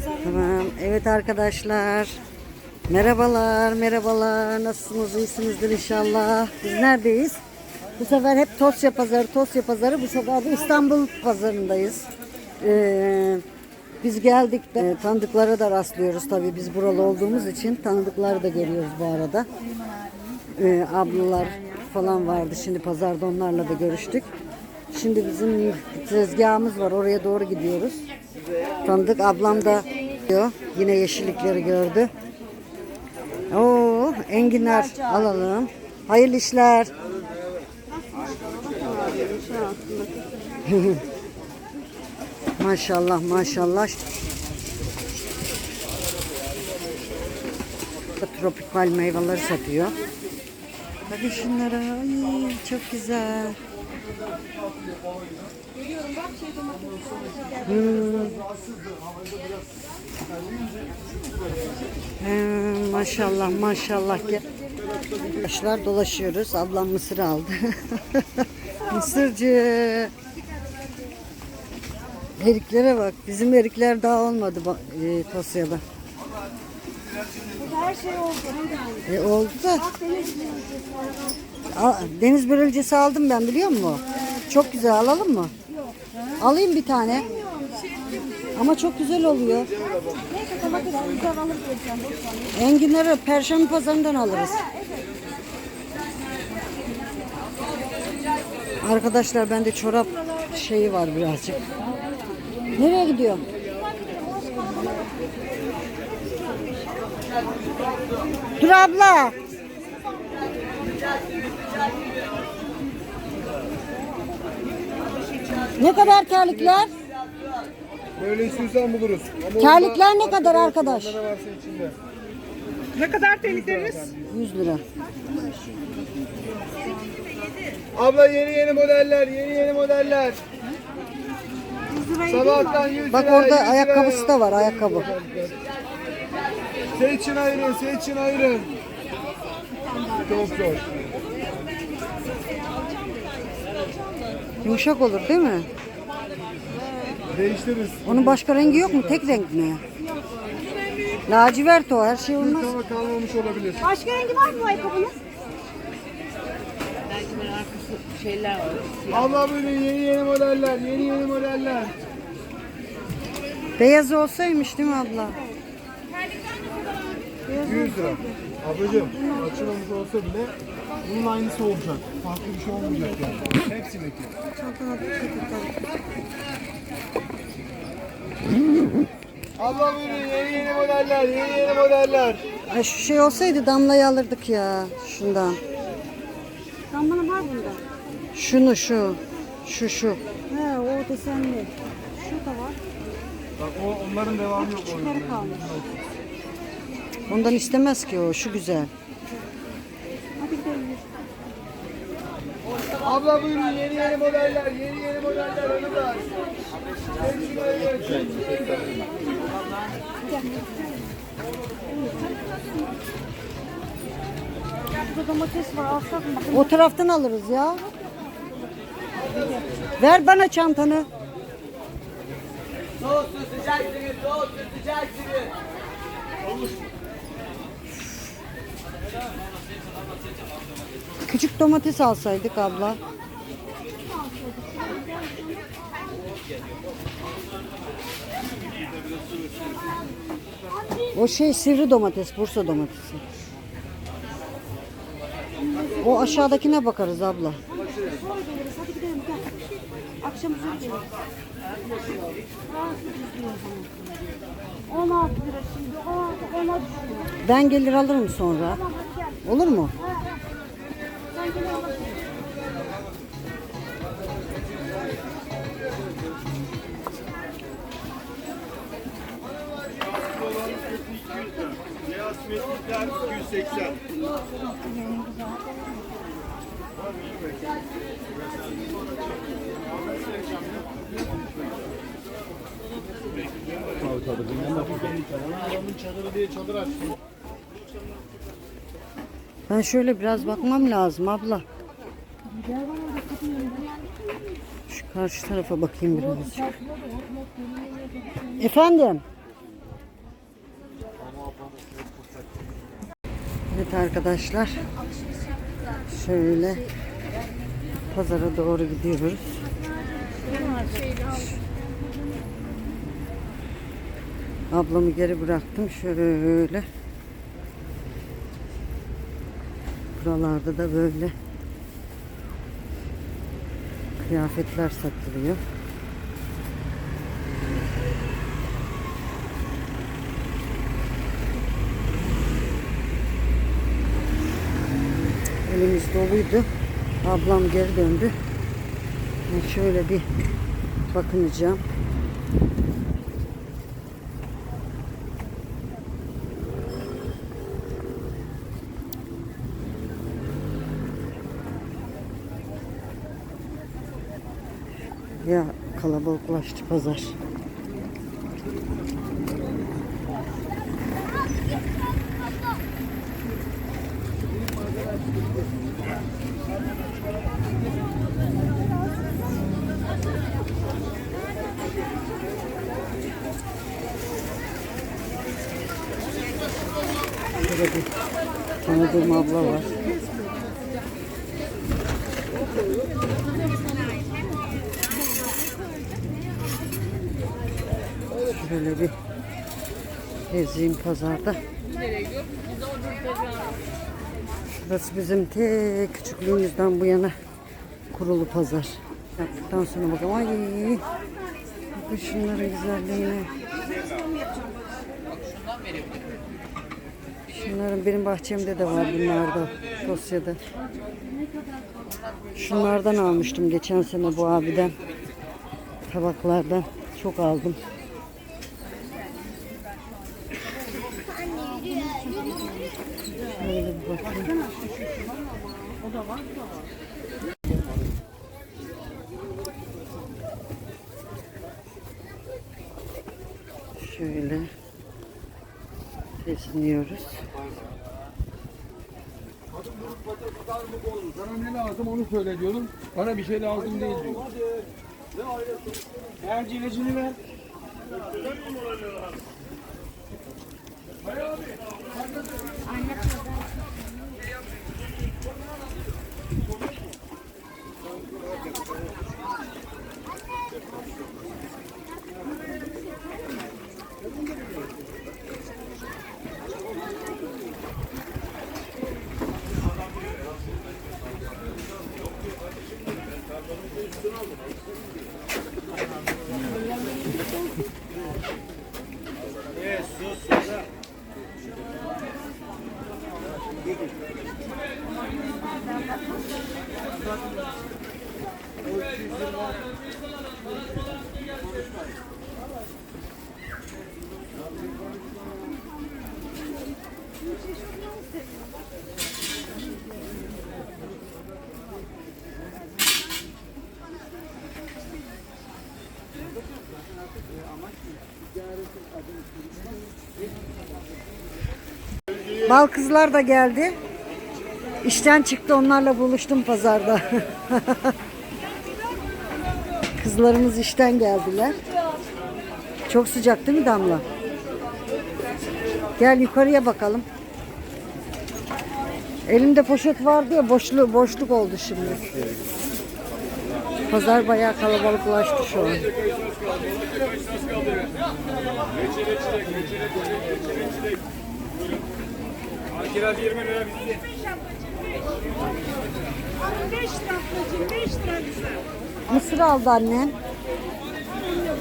Tamam. Evet arkadaşlar. Merhabalar, merhabalar. Nasılsınız? İyisinizdir inşallah. Biz neredeyiz? Bu sefer hep Tosya Pazarı, Tosya Pazarı. Bu sefer de İstanbul Pazarı'ndayız. Ee, biz geldik. de tanıdıklara da rastlıyoruz tabii. Biz buralı olduğumuz için tanıdıkları da görüyoruz bu arada. Ee, ablalar falan vardı. Şimdi pazarda onlarla da görüştük. Şimdi bizim tezgahımız var. Oraya doğru gidiyoruz. Tanıdık ablam da diyor. Yine yeşillikleri gördü. Oo, enginar alalım. Hayırlı işler. maşallah maşallah. Tropikal meyveleri satıyor. Bakın şunlara. Ay, çok güzel. Hmm. Ee, maşallah maşallah. Gel. Arkadaşlar dolaşıyoruz. Ablam mısır aldı. Mısırcı. Eriklere bak. Bizim erikler daha olmadı e, Tosya'da. Her şey oldu. E, oldu da. Deniz A- Deniz börülcesi aldım ben biliyor musun? Çok güzel alalım mı? Alayım bir tane. Ama çok güzel oluyor. Neyse domates güzel alır diyeceğim. boş ver. Enginleri Perşembe pazarından alırız. Arkadaşlar bende çorap şeyi var birazcık. Nereye gidiyor? Dur abla. Ne kadar terlikler? Böyle istiyorsan buluruz. Ama Terlikler ne kadar arkadaş? Ne varsa içinde. Ne kadar tehlikleriniz? 100 lira. Abla yeni yeni modeller, yeni yeni modeller. Sabahtan 100 lira. Bak 100 orada lira. ayakkabısı da var ayakkabı. Seçin ayırın, seçin ayırın. Çok zor. Yumuşak olur değil mi? Değiştiririz. Onun başka rengi yok mu? Tek renk mi? Lacivert o her şey olmaz. Ama kalmamış olabilir. Başka rengi var mı bu ayakkabının? Abla böyle yeni yeni modeller, yeni yeni modeller. Beyaz olsaymış değil mi abla? 100 lira. Ablacığım açılmamış olsa bile bunun aynısı olacak. Farklı bir şey olmayacak yani. Hepsindeki. Abla böyle yeni yeni modeller, yeni yeni modeller. Ay şu şey olsaydı damlayı alırdık ya şundan. Damlanın var bunda. Şunu şu. Şu şu. He o desenli. Şu da var. Bak o onların devamı yok Küçükleri kalmış. Ondan istemez ki o. Şu güzel. Abla buyurun yeni yeni modeller, yeni yeni modeller hanımlar. Domates var. Alsak mı? O taraftan alırız ya. Ver bana çantanı. Soğutsun sıcak suyu, soğutsun sıcak suyu. Küçük domates alsaydık abla. O şey sivri domates, Bursa domatesi. O aşağıdakine bakarız abla. Akşam üzeri geliriz. Aa, ucuz diyor bana. 16 lira şimdi. 16, 10'a düşüyor. Ben gelir alırım sonra. Tamam hadi gel. Olur mu? Sen gel alırsın. Beyaz metrikler 280. Ben şöyle biraz bakmam lazım abla. Şu karşı tarafa bakayım birazcık. Efendim? Evet arkadaşlar. Şöyle pazara doğru gidiyoruz. Ablamı geri bıraktım. Şöyle Buralarda da böyle kıyafetler satılıyor. Elimiz doluydu. Ablam geri döndü. Ben şöyle bir bakınacağım. Ya kalabalıklaştı pazar. Şurada bir tanıdığım abla var. Şöyle bir gezeyim pazarda. Burası bizim te küçüklüğümüzden bu yana kurulu pazar. Yaptıktan sonra bakalım. Ay bakın şunların güzelliğine. Şunların benim bahçemde de var bunlarda. Dosyada. Şunlardan almıştım geçen sene bu abiden. Tabaklardan çok aldım. Şöyle bir bakayım. Şöyle geziniyoruz. Sana ne lazım onu söyle diyorum. Bana bir şey lazım değil diyor. Ver cilesini ver. Bal kızlar da geldi. İşten çıktı onlarla buluştum pazarda. Kızlarımız işten geldiler. Çok sıcak değil mi Damla? Gel yukarıya bakalım. Elimde poşet vardı ya boşluk, boşluk oldu şimdi. Pazar bayağı kalabalıklaştı şu an. Kiraz 20 lira bitti. 5 lira ablacığım 5 lira güzel. Mısır aldı annem.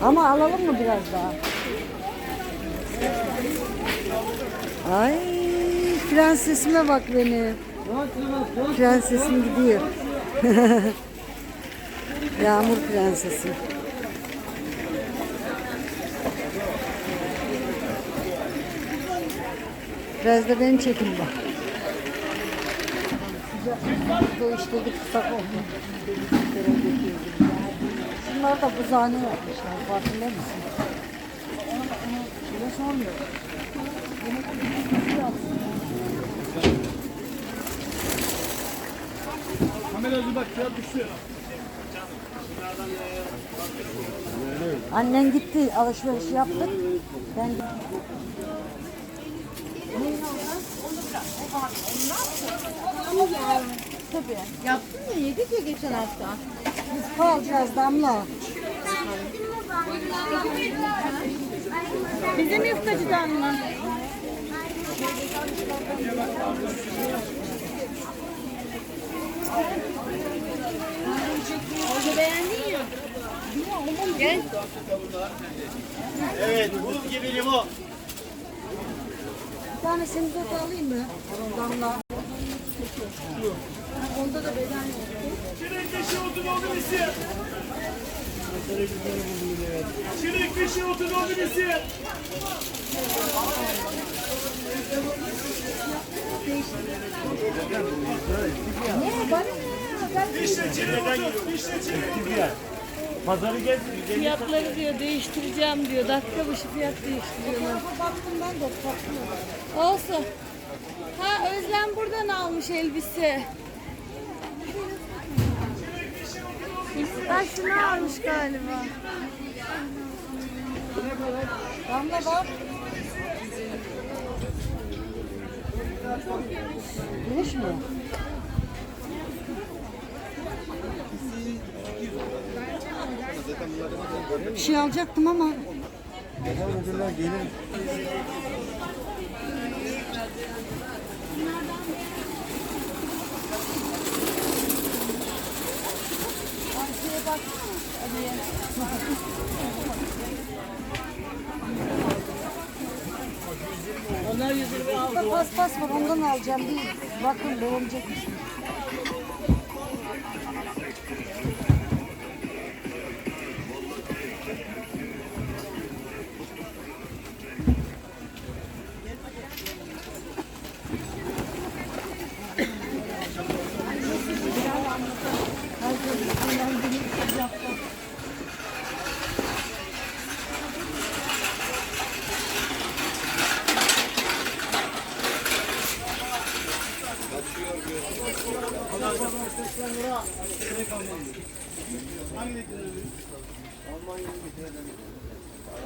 Ama alalım mı biraz daha? Ay prensesime bak benim. Prensesim gidiyor. Yağmur prensesim. Biraz da beni çekin bak. Değiştirdik kısa oldu. Şunlar da buzhane yapmışlar. Farkında mısın? Şöyle sormuyor. Kameracı bak kiraz düştü. Annen gitti alışveriş yaptık. Ben Yaptın mı? Yedik ya geçen hafta. Biz kalacağız Damla. Bizim yufkacıdan mı? Orada beğendin ya. Gel. Evet, buz gibi limon. Bir tane semizotu alayım mı? Damla. Onda da beden yok. Çilek dışı otomobilisi. Çilek dışı otomobilisi. İşte çilek otur. İşte çilek otur. Fiyatları diyor değiştireceğim diyor. Dakika başı fiyat değiştiriyorlar. Baktım ben de baktım. Olsun. Ha Özlem buradan almış elbise. Ben şunu almış galiba. Damla bak. Geniş mi? Bir şey alacaktım ama Burada paspas var ondan alacağım. Bir bakın beğenecek misin?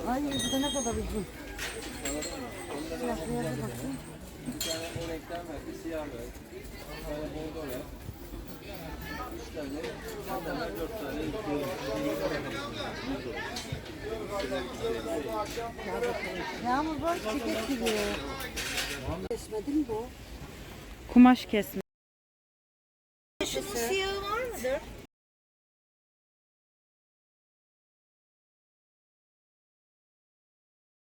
Ay bu da ne kadar uzun. Fiyatlıya bir bakayım. Yağmur bak ceket gibi. Kesmedi mi bu? Kumaş kesme. Şunun siyahı var mıdır?